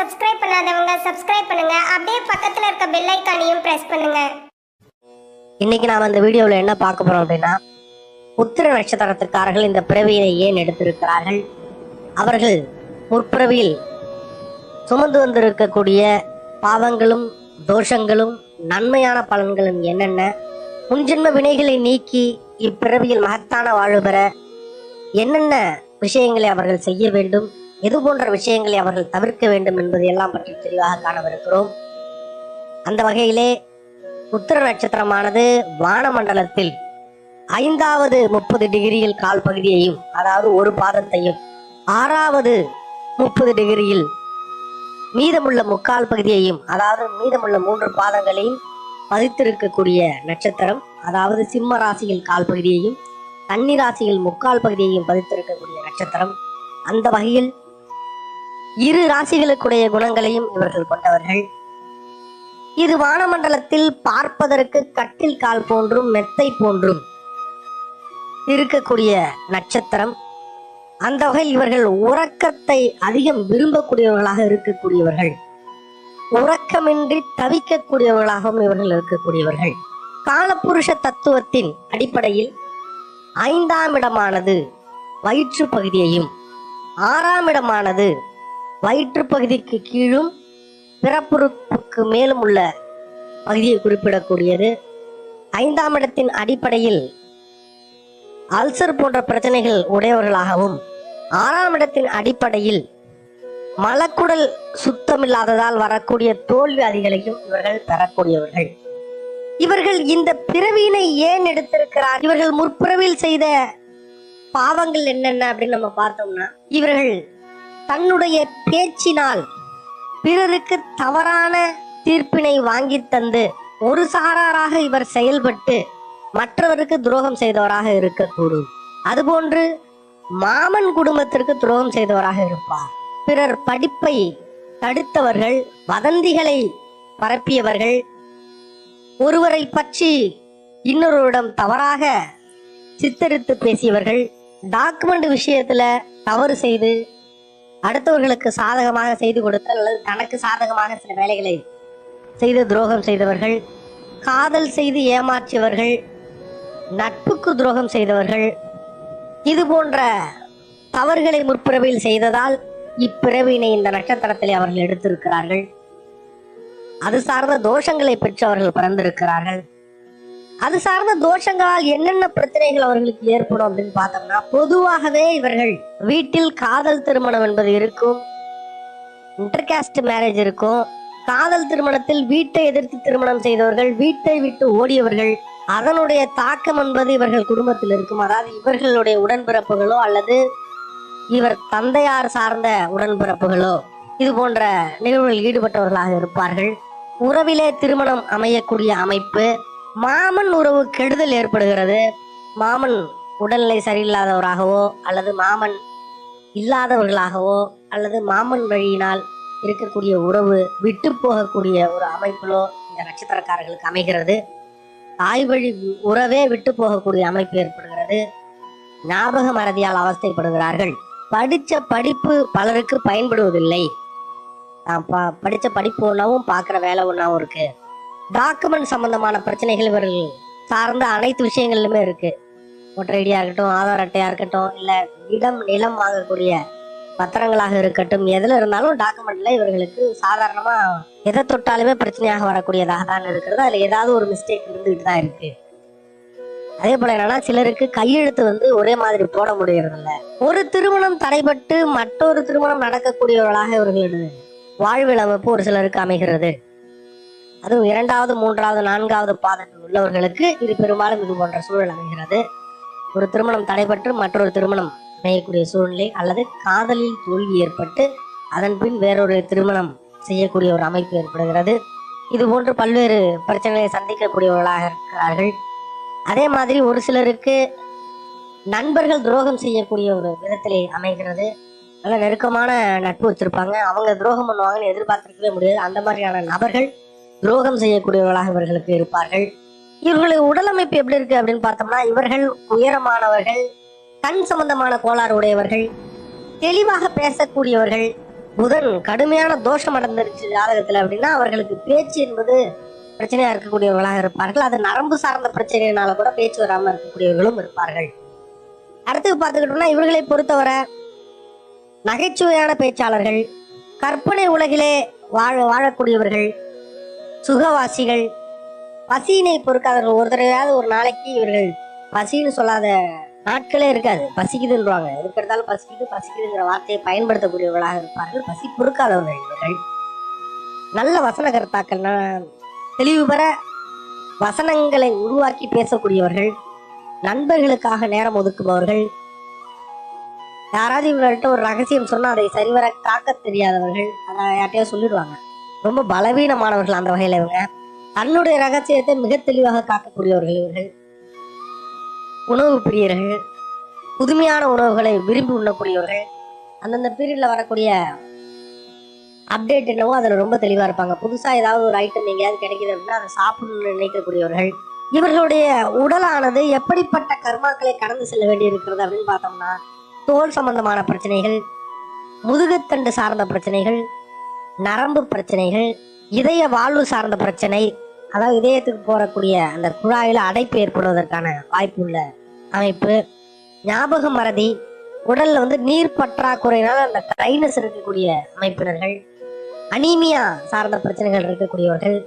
Subscribe பண்ணாதவங்க subscribe பண்ணுங்க. அப்படியே பக்கத்துல இருக்க பெல் ஐக்கானையும் பிரஸ் பண்ணுங்க. இன்னைக்கு நாம் இந்த வீடியோவில் என்ன பார்க்க போறோம் அப்படின்னா உத்திர நட்சத்திரத்துக்காரர்கள் இந்த பிறவியை ஏன் எடுத்திருக்கிறார்கள்? அவர்கள் முற்பிறவியில் சுமந்து வந்திருக்கக்கூடிய பாவங்களும் தோஷங்களும் நன்மையான பலன்களும் என்னென்ன? முன்ஜென்ம வினைகளை நீக்கி இப்பிறவியில் மகத்தான வாழ்வு பெற என்னென்ன விஷயங்களை அவர்கள் செய்ய வேண்டும்? எது போன்ற விஷயங்களை அவர்கள் தவிர்க்க வேண்டும் என்பது எல்லாம் பற்றி தெளிவாக காணவிருக்கிறோம். அந்த வகையிலே உத்திர நட்சத்திரமானது வானமண்டலத்தில் ஐந்தாவது முப்பது டிகிரியில் கால் பகுதியையும் அதாவது ஒரு பாதத்தையும் ஆறாவது முப்பது டிகிரியில் மீதமுள்ள முக்கால் பகுதியையும் அதாவது மீதமுள்ள மூன்று பாதங்களையும் பதித்திருக்கக்கூடிய நட்சத்திரம் அதாவது சிம்ம ராசியில் கால் பகுதியையும் கன்னி ராசியில் முக்கால் பகுதியையும் பதித்திருக்கக்கூடிய நட்சத்திரம். அந்த வகையில் இரு ராசிகளுக்குடைய குணங்களையும் இவர்கள் கொண்டவர்கள். இது வானமண்டலத்தில் பார்ப்பதற்கு கட்டில் கால் போன்றும் மெத்தை போன்றும் இருக்கக்கூடிய நட்சத்திரம். அந்த வகையில் இவர்கள் உறக்கத்தை அதிகம் விரும்பக்கூடியவர்களாக இருக்கக்கூடியவர்கள். உறக்கமின்றி தவிக்கக்கூடியவர்களாகவும் இவர்கள் இருக்கக்கூடியவர்கள். காலப்புருஷ தத்துவத்தின் அடிப்படையில் ஐந்தாம் இடமானது வயிற்று பகுதியையும் ஆறாம் இடமானது வயிற்று பகுதிக்கு கீழும் பிறப்புறுப்புக்கு மேலும் உள்ள பகுதியை குறிப்பிடக்கூடியது. ஐந்தாம் இடத்தின் அடிப்படையில் அல்சர் போன்ற பிரச்சனைகள் உடையவர்களாகவும் ஆறாம் இடத்தின் அடிப்படையில் மலக்குடல் சுத்தமில்லாததால் வரக்கூடிய தோல்வியாதிகளையும் இவர்கள் பெறக்கூடியவர்கள். இவர்கள் இந்த பிறவியினை ஏன் எடுத்திருக்கிறார்? இவர்கள் முற்பிறவியில் செய்த பாவங்கள் என்னென்ன அப்படின்னு நம்ம பார்த்தோம்னா இவர்கள் தன்னுடைய பேச்சினால் பிறருக்கு தவறான தீர்ப்பினை வாங்கி தந்து ஒரு சாராராக இவர் செயல்பட்டு மற்றவருக்கு துரோகம் செய்தவராக இருக்கக்கூடும். அதுபோன்று மாமன் குடும்பத்திற்கு துரோகம் செய்தவராக இருப்பார். பிறர் படிப்பை தடுத்தவர்கள் வதந்திகளை பரப்பியவர்கள் ஒருவரை பற்றி இன்னொருவரிடம் தவறாக சித்தரித்து பேசியவர்கள் டாக்குமெண்ட் விஷயத்துல தவறு செய்து அடுத்தவர்களுக்கு சாதகமாக செய்து கொடுத்தல் அல்லது தனக்கு சாதகமாக சில வேலைகளை செய்து துரோகம் செய்தவர்கள் காதல் செய்து ஏமாற்றியவர்கள் நட்புக்கு துரோகம் செய்தவர்கள் இது போன்ற தவறுகளை முற்பிறவியில் செய்ததால் இப்பிறவினை இந்த நட்சத்திரத்திலே அவர்கள் எடுத்திருக்கிறார்கள். அது சார்ந்த தோஷங்களை பெற்று அவர்கள் பிறந்திருக்கிறார்கள். அது சார்ந்த தோஷங்களால் என்னென்ன பிரச்சனைகள் அவர்களுக்கு ஏற்படும் அப்படின்னு பார்த்தோம்னா பொதுவாகவே இவர்கள் வீட்டில் காதல் திருமணம் என்பது இருக்கும் இன்டர்காஸ்ட் மேரேஜ் இருக்கும். காதல் திருமணத்தில் வீட்டை எதிர்த்து திருமணம் செய்தவர்கள் வீட்டை விட்டு ஓடியவர்கள் அதனுடைய தாக்கம் என்பது இவர்கள் குடும்பத்தில் இருக்கும். அதாவது இவர்களுடைய உடன்பிறப்புகளோ அல்லது இவர் தந்தையார் சார்ந்த உடன்பிறப்புகளோ இது போன்ற நிகழ்வுகளில் ஈடுபட்டவர்களாக இருப்பார்கள். உறவிலே திருமணம் அமையக்கூடிய அமைப்பு மாமன் உறவு கெடுதல் ஏற்படுகிறது. மாமன் உடல்நிலை சரியில்லாதவராகவோ அல்லது மாமன் இல்லாதவர்களாகவோ அல்லது மாமன் வழியினால் இருக்கக்கூடிய உறவு விட்டு போகக்கூடிய ஒரு அமைப்பிலோ இந்த நட்சத்திரக்காரர்களுக்கு அமைகிறது. தாய் வழி உறவே விட்டு போகக்கூடிய அமைப்பு ஏற்படுகிறது. ஞாபக மறதியால் அவஸ்தைப்படுகிறார்கள். படித்த படிப்பு பலருக்கு பயன்படுவதில்லை. நான் ப படித்த படிப்பு ஒன்றாவும் பார்க்குற வேலை ஒன்றாவும் இருக்குது டாக்குமெண்ட் சம்பந்தமான பிரச்சனைகள் இவர்கள் சார்ந்த அனைத்து விஷயங்களிலுமே இருக்கு. ஓட்டர் ஐடியா இருக்கட்டும் ஆதார் அட்டையா இருக்கட்டும் இல்ல இடம் நிலம் வாங்கக்கூடிய பத்திரங்களாக இருக்கட்டும் எதுல இருந்தாலும் டாக்குமெண்ட்ல இவர்களுக்கு சாதாரணமா எதை தொட்டாலுமே பிரச்சனையாக வரக்கூடியதாக தான் இருக்கிறது. அதுல ஏதாவது ஒரு மிஸ்டேக் இருந்துகிட்டு தான் இருக்கு. அதே போல என்னன்னா சிலருக்கு கையெழுத்து வந்து ஒரே மாதிரி போட முடியறதில்ல. ஒரு திருமணம் தடைபட்டு மற்றொரு திருமணம் நடக்கக்கூடியவர்களாக இவர்களது வாழ்வில் அமைப்பு ஒரு சிலருக்கு அமைகிறது. அதுவும் இரண்டாவது மூன்றாவது நான்காவது பாதத்தில் உள்ளவர்களுக்கு இது பெரும்பாலும் இது போன்ற சூழல் அமைகிறது. ஒரு திருமணம் தடைபட்டு மற்றொரு திருமணம் அமையக்கூடிய சூழ்நிலை அல்லது காதலில் தோல்வி ஏற்பட்டு அதன் பின் வேறொரு திருமணம் செய்யக்கூடிய ஒரு அமைப்பு ஏற்படுகிறது. இது போன்று பல்வேறு பிரச்சனைகளை சந்திக்கக்கூடியவர்களாக இருக்கிறார்கள். அதே மாதிரி ஒரு சிலருக்கு நண்பர்கள் துரோகம் செய்யக்கூடிய ஒரு விதத்திலே அமைகிறது. நல்ல நெருக்கமான நட்பு வச்சிருப்பாங்க. அவங்க துரோகம் பண்ணுவாங்கன்னு எதிர்பார்த்திருக்கவே முடியாது. அந்த மாதிரியான நபர்கள் துரோகம் செய்யக்கூடியவர்களாக இவர்களுக்கு இருப்பார்கள். இவர்களுடைய உடலமைப்பு எப்படி இருக்கு அப்படின்னு பார்த்தோம்னா இவர்கள் உயரமானவர்கள் கண் சம்பந்தமான கோளாறு உடையவர்கள் தெளிவாக பேசக்கூடியவர்கள். புதன் கடுமையான தோஷம் அடைந்திருச்சு ஜாதகத்துல அப்படின்னா அவர்களுக்கு பேச்சு என்பது பிரச்சனையா இருக்கக்கூடியவர்களாக இருப்பார்கள். அது நரம்பு சார்ந்த பிரச்சனையினால கூட பேச்சு வராமல் இருக்கக்கூடியவர்களும் இருப்பார்கள். அடுத்து பார்த்துக்கிட்டோம்னா இவர்களை பொறுத்தவரை நகைச்சுவையான பேச்சாளர்கள் கற்பனை உலகிலே வாழ வாழக்கூடியவர்கள் சுகவாசிகள். பசியினை பொறுக்காதவர்கள். ஒரு தடவையாவது ஒரு நாளைக்கு இவர்கள் பசின்னு சொல்லாத நாட்களே இருக்காது. பசிக்குதுன்றாங்க இருக்கிறதால பசிக்குது பசிக்குதுங்கிற வார்த்தையை பயன்படுத்தக்கூடியவர்களாக இருப்பார்கள். பசி பொறுக்காதவர்கள் இவர்கள். நல்ல வசன கர்த்தாக்கள். தெளிவு பெற வசனங்களை உருவாக்கி பேசக்கூடியவர்கள் நண்பர்களுக்காக நேரம் ஒதுக்குபவர்கள் யாராவது இவர்கள்ட்ட ஒரு ரகசியம் சொன்னா அதை சரிவர காக்க தெரியாதவர்கள் அதை யார்ட்டையோ சொல்லிடுவாங்க. ரொம்ப பலவீனமானவர்கள் அந்த வகையில இவங்க. தன்னுடைய ரகசியத்தை மிக தெளிவாக காக்கக்கூடியவர்கள் இவர்கள். உணவு பிரியர்கள் புதுமையான உணவுகளை விரும்பி உண்ணக்கூடியவர்கள். அந்தந்த பீரியட்ல வரக்கூடிய அப்டேட் என்னவோ அதில் ரொம்ப தெளிவாக இருப்பாங்க. புதுசாக ஏதாவது ஒரு ஐட்டம் எங்கேயாவது கிடைக்குது அப்படின்னா அதை சாப்பிடணும்னு நினைக்கக்கூடியவர்கள். இவர்களுடைய உடலானது எப்படிப்பட்ட கர்மாக்களை கடந்து செல்ல வேண்டி இருக்கிறது அப்படின்னு பார்த்தோம்னா தோல் சம்பந்தமான பிரச்சனைகள் முதுகுத்தண்டு சார்ந்த பிரச்சனைகள் நரம்பு பிரச்சனைகள் இதய வாழ்வு சார்ந்த பிரச்சனை அதாவது இதயத்துக்கு போறக்கூடிய அந்த குழாயில அடைப்பு ஏற்படுவதற்கான வாய்ப்புள்ள அமைப்பு ஞாபக மறதி உடல்ல வந்து நீர் பற்றாக்குறையினால அந்த கைனஸ் இருக்கக்கூடிய அமைப்பினர்கள் அனீமியா சார்ந்த பிரச்சனைகள் இருக்கக்கூடியவர்கள்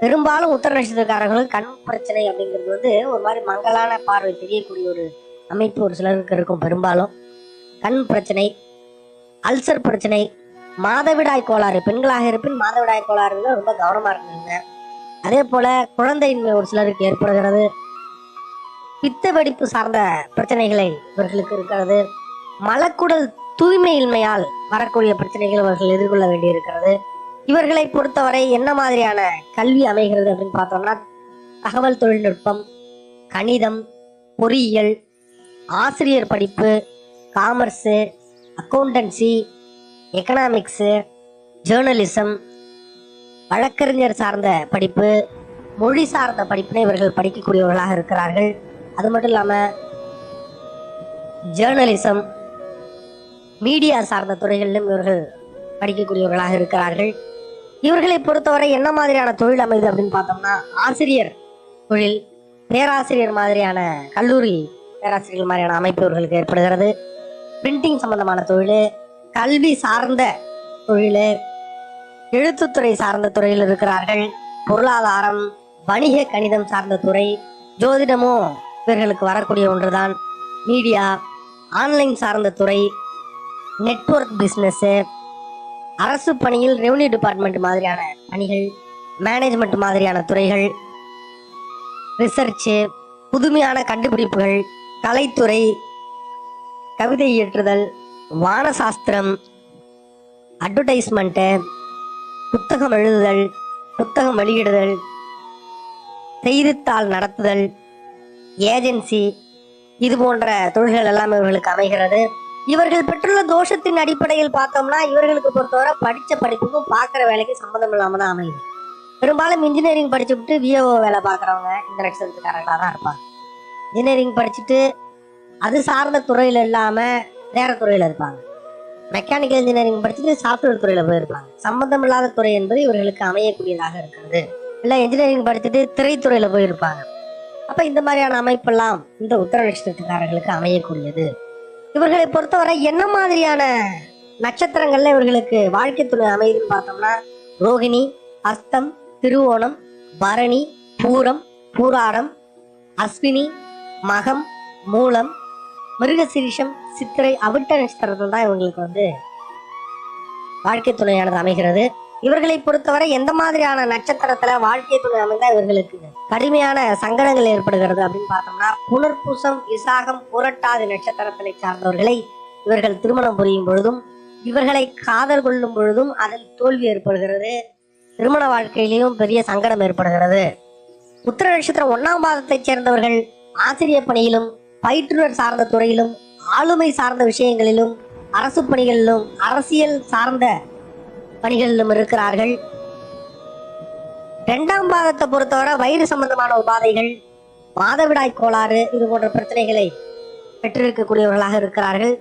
பெரும்பாலும் உத்தர நட்சத்திரக்காரர்களுக்கு கண் பிரச்சனை அப்படிங்கிறது வந்து ஒரு மாதிரி மங்கலான பார்வை தெரியக்கூடிய ஒரு அமைப்பு ஒரு சிலருக்கு இருக்கும் பெரும்பாலும். கண் பிரச்சனை அல்சர் பிரச்சனை மாதவிடாய் கோளாறு பெண்களாக இருப்பின் மாதவிடாய் கோளாறுல ரொம்ப கவனமாக இருக்குங்க அதே போல குழந்தையின்மை ஒரு சிலருக்கு ஏற்படுகிறது. பித்த வெடிப்பு சார்ந்த பிரச்சனைகளை இவர்களுக்கு இருக்கிறது. மலக்குடல் தூய்மையின்மையால் வரக்கூடிய பிரச்சனைகள் இவர்கள் எதிர்கொள்ள வேண்டியிருக்கிறது. இவர்களை பொறுத்தவரை என்ன மாதிரியான கல்வி அமைகிறது அப்படின்னு பார்த்தோம்னா தகவல் தொழில்நுட்பம் கணிதம் பொறியியல் ஆசிரியர் படிப்பு காமர்ஸு அக்கௌண்டன்சி எக்கனாமிக்ஸு ஜேர்னலிசம் வழக்கறிஞர் சார்ந்த படிப்பு மொழி சார்ந்த படிப்பினை இவர்கள் படிக்கக்கூடியவர்களாக இருக்கிறார்கள். அது மட்டும் இல்லாமல் ஜேர்னலிசம் மீடியா சார்ந்த துறைகளிலும் இவர்கள் படிக்கக்கூடியவர்களாக இருக்கிறார்கள். இவர்களை பொறுத்தவரை என்ன மாதிரியான தொழில் அமைது அப்படின்னு பார்த்தோம்னா ஆசிரியர் தொழில் பேராசிரியர் மாதிரியான கல்லூரி பேராசிரியர்கள் மாதிரியான அமைப்பு இவர்களுக்கு ஏற்படுகிறது. பிரிண்டிங் சம்பந்தமான தொழில் கல்வி சார்ந்த தொழில் எழுத்துத்துறை சார்ந்த துறையில் இருக்கிறார்கள். பொருளாதாரம் வணிக கணிதம் சார்ந்த துறை ஜோதிடமும் இவர்களுக்கு வரக்கூடிய ஒன்றுதான். மீடியா ஆன்லைன் சார்ந்த துறை நெட்வொர்க் பிஸ்னஸ்ஸு அரசு பணியில் ரெவன்யூ டிபார்ட்மெண்ட் மாதிரியான பணிகள் மேனேஜ்மெண்ட் மாதிரியான துறைகள் ரிசர்ச்சு புதுமையான கண்டுபிடிப்புகள் கலைத்துறை கவிதை இயற்றுதல் வானசாஸ்திரம் அட்வர்டைஸ்மெண்ட்டு புத்தகம் எழுதுதல் புத்தகம் வெளியிடுதல் செய்தித்தாள் நடத்துதல் ஏஜென்சி இது போன்ற தொழில்கள் எல்லாம் இவர்களுக்கு அமைகிறது. இவர்கள் பெற்றுள்ள தோஷத்தின் அடிப்படையில் பார்த்தோம்னா இவர்களுக்கு பொறுத்தவரை படித்த படிப்புக்கும் பார்க்குற வேலைக்கு சம்மந்தம் இல்லாமல் தான் அமையுது. பெரும்பாலும் இன்ஜினியரிங் படிச்சு விட்டு விஏஓ வேலை பார்க்குறவங்க இந்த நட்சத்திரத்துக்காரங்களாக தான் இருப்பாங்க. இன்ஜினியரிங் படிச்சுட்டு அது சார்ந்த துறையில் இல்லாமல் வேற துறையில் இருப்பாங்க. மெக்கானிக்கல் இன்ஜினியரிங் படிச்சுட்டு சாஃப்ட்வேர் துறையில் போயிருப்பாங்க. சம்பந்தம் இல்லாத துறை என்பது இவர்களுக்கு அமையக்கூடியதாக இருக்கிறது. இல்லை இன்ஜினியரிங் படிச்சுட்டு திரைத்துறையில் போயிருப்பாங்க. அப்போ இந்த மாதிரியான அமைப்பெல்லாம் இந்த உத்தர நட்சத்திரத்துக்காரர்களுக்கு அமையக்கூடியது. இவர்களை பொறுத்தவரை என்ன மாதிரியான நட்சத்திரங்கள்ல இவர்களுக்கு வாழ்க்கை துணை அமைதுன்னு பார்த்தோம்னா ரோகிணி அஸ்தம் திருவோணம் பரணி பூரம் பூராடம் அஸ்வினி மகம் மூலம் மிருகசிரிஷம் சித்திரை அவிட்ட நட்சத்திரத்தில் தான் இவங்களுக்கு வந்து வாழ்க்கை துணையானது அமைகிறது. இவர்களை பொறுத்தவரை எந்த மாதிரியான நட்சத்திரத்துல வாழ்க்கை துணை அமைந்தா இவர்களுக்கு கடுமையான சங்கடங்கள் ஏற்படுகிறது அப்படின்னு பார்த்தோம்னா புனர்பூசம் விசாகம் புரட்டாதி நட்சத்திரத்தினை சார்ந்தவர்களை இவர்கள் திருமணம் புரியும் பொழுதும் இவர்களை காதல் கொள்ளும் பொழுதும் அதில் தோல்வி ஏற்படுகிறது. திருமண வாழ்க்கையிலையும் பெரிய சங்கடம் ஏற்படுகிறது. உத்திர நட்சத்திரம் ஒன்னாம் பாதத்தைச் சேர்ந்தவர்கள் ஆசிரியர் பணியிலும் பயிற்றுனர் சார்ந்த துறையிலும் ஆளுமை சார்ந்த விஷயங்களிலும் அரசு பணிகளிலும் அரசியல் சார்ந்த பணிகளிலும் இருக்கிறார்கள். இரண்டாம் பாதத்தை பொறுத்தவரை வயிறு சம்பந்தமான உபாதைகள் மாதவிடாய் கோளாறு இது போன்ற பிரச்சனைகளை பெற்றிருக்கக்கூடியவர்களாக இருக்கிறார்கள்.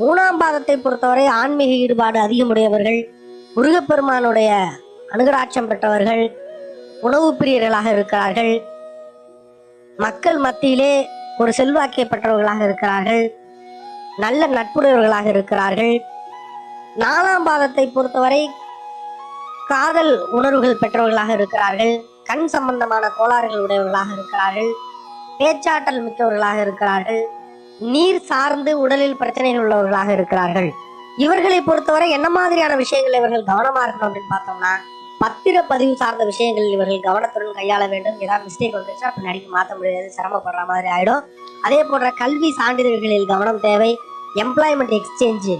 மூணாம் பாதத்தை பொறுத்தவரை ஆன்மீக ஈடுபாடு அதிகமுடையவர்கள் முருகப்பெருமானுடைய அனுகராட்சம் பெற்றவர்கள் உணவு பிரியர்களாக இருக்கிறார்கள். மக்கள் மத்தியிலே ஒரு செல்வாக்கிய பெற்றவர்களாக இருக்கிறார்கள். நல்ல நட்புடையவர்களாக இருக்கிறார்கள். நாலாம் பாதத்தை பொறுத்தவரை காதல் உணர்வுகள் பெற்றவர்களாக இருக்கிறார்கள். கண் சம்பந்தமான கோளாறுகள் உடையவர்களாக இருக்கிறார்கள். பேச்சாற்றல் மிக்கவர்களாக இருக்கிறார்கள். நீர் சார்ந்து உடலில் பிரச்சனைகள் உள்ளவர்களாக இருக்கிறார்கள். இவர்களை பொறுத்தவரை என்ன மாதிரியான விஷயங்கள் இவர்கள் கவனமா இருக்கணும் அப்படின்னு பார்த்தோம்னா பத்திர பதிவு சார்ந்த விஷயங்களில் இவர்கள் கவனத்துடன் கையாள வேண்டும். ஏதாவது மிஸ்டேக் வந்துச்சுன்னா நடிக்க மாற்ற முடியாது. சிரமப்படுற மாதிரி ஆயிடும். அதே போன்ற கல்வி சான்றிதழ்களில் கவனம் தேவை. எம்ப்ளாய்மெண்ட் எக்ஸ்சேஞ்சு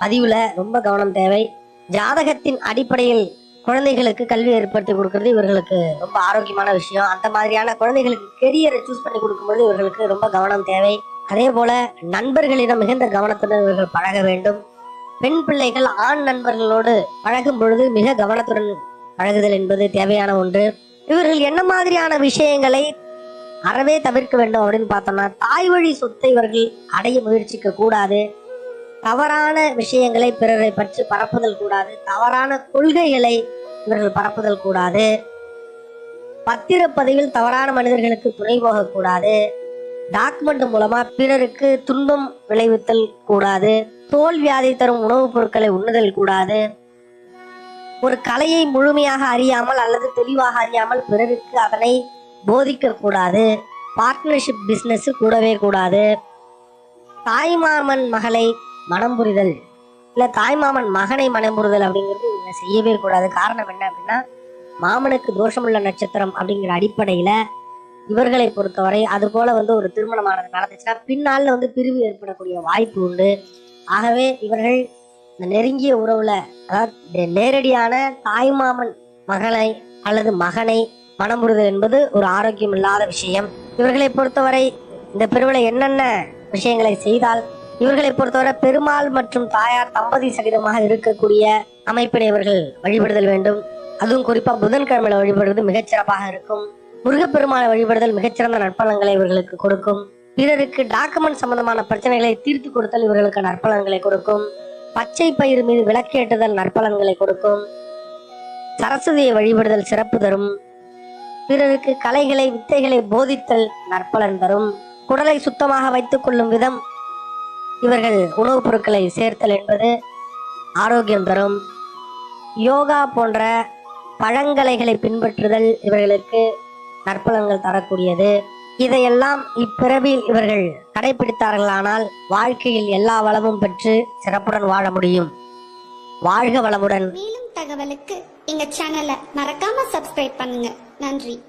பதிவுல ரொம்ப கவனம் தேவை. ஜாதகத்தின் அடிப்படையில் குழந்தைகளுக்கு கல்வி ஏற்படுத்தி கொடுக்கறது இவர்களுக்கு ரொம்ப ஆரோக்கியமான விஷயம். அந்த மாதிரியான குழந்தைகளுக்கு கெரியரை சூஸ் பண்ணி கொடுக்கும்போது இவர்களுக்கு ரொம்ப கவனம் தேவை. அதே போல நண்பர்களிடம் மிகுந்த கவனத்துடன் இவர்கள் பழக வேண்டும். பெண் பிள்ளைகள் ஆண் நண்பர்களோடு பழகும் பொழுது மிக கவனத்துடன் பழகுதல் என்பது தேவையான ஒன்று. இவர்கள் என்ன மாதிரியான விஷயங்களை அறவே தவிர்க்க வேண்டும் அப்படின்னு பார்த்தோம்னா தாய் வழி சொத்தை இவர்கள் அடைய முயற்சிக்க கூடாது. தவறான விஷயங்களை பிறரை பற்றி பரப்புதல் கூடாது. தவறான கொள்கைகளை இவர்கள் பரப்புதல் கூடாது. பத்திரப்பதிவில் தவறான மனிதர்களுக்கு துணை போகக்கூடாது. டாக்குமெண்ட் மூலமா பிறருக்கு துன்பம் விளைவித்தல் கூடாது. தோல் வியாதி தரும் உணவுப் பொருட்களை உண்ணுதல் கூடாது. ஒரு கலையை முழுமையாக அறியாமல் அல்லது தெளிவாக அறியாமல் பிறருக்கு அதனை போதிக்க கூடாது பார்ட்னர்ஷிப் பிஸ்னஸ் கூடவே கூடாது. தாய்மாமன் மகளை மனம் புரிதல். இல்லை தாய்மாமன் மகனை மனம் புரிதல் அப்படிங்கிறது இவங்க செய்யவே கூடாது. காரணம் என்ன அப்படின்னா மாமனுக்கு தோஷமுள்ள நட்சத்திரம் அப்படிங்கிற அடிப்படையில் இவர்களை பொறுத்தவரை அது போல வந்து ஒரு திருமணமானது நடந்துச்சுன்னா பின்னால் வந்து பிரிவு ஏற்படக்கூடிய வாய்ப்பு உண்டு. ஆகவே இவர்கள் இந்த நெருங்கிய உறவுல அதாவது நேரடியான தாய்மாமன் மகளை அல்லது மகனை மனமுறுதல் என்பது ஒரு ஆரோக்கியம் இல்லாத விஷயம். இவர்களை பொறுத்தவரை இந்த பெருவிழை என்னென்ன விஷயங்களை செய்தால் இவர்களை பொறுத்தவரை பெருமாள் மற்றும் தாயார் தம்பதி சகிதமாக இருக்கக்கூடிய அமைப்பினை இவர்கள் வழிபடுதல் வேண்டும். அதுவும் குறிப்பா புதன்கிழமையில வழிபடுவது மிகச்சிறப்பாக இருக்கும். முருகப்பெருமாளை வழிபடுதல் மிகச்சிறந்த நற்பலன்களை இவர்களுக்கு கொடுக்கும். பிறருக்கு டாக்குமெண்ட் சம்பந்தமான பிரச்சனைகளை தீர்த்து கொடுத்தல் இவர்களுக்கு நற்பலன்களை கொடுக்கும். பச்சை பயிர் மீது விளக்கேற்றுதல் நற்பலன்களை கொடுக்கும். சரஸ்வதியை வழிபடுதல் சிறப்பு தரும். பிறருக்கு கலைகளை வித்தைகளை போதித்தல் நற்பலன் தரும். குடலை சுத்தமாக வைத்துக் கொள்ளும் விதம் இவர்கள் உணவுப் பொருட்களை சேர்த்தல் என்பது ஆரோக்கியம் தரும். யோகா போன்ற பழங்கலைகளை பின்பற்றுதல் இவர்களுக்கு நற்பலன்கள் தரக்கூடியது. இதையெல்லாம் இப்பிறவியில் இவர்கள் கடைபிடித்தார்களானால் வாழ்க்கையில் எல்லா வளமும் பெற்று சிறப்புடன் வாழ முடியும். வாழ்க வளமுடன். மேலும் தகவலுக்கு எங்க சேனலை மறக்காம சப்ஸ்கிரைப் பண்ணுங்க. நன்றி.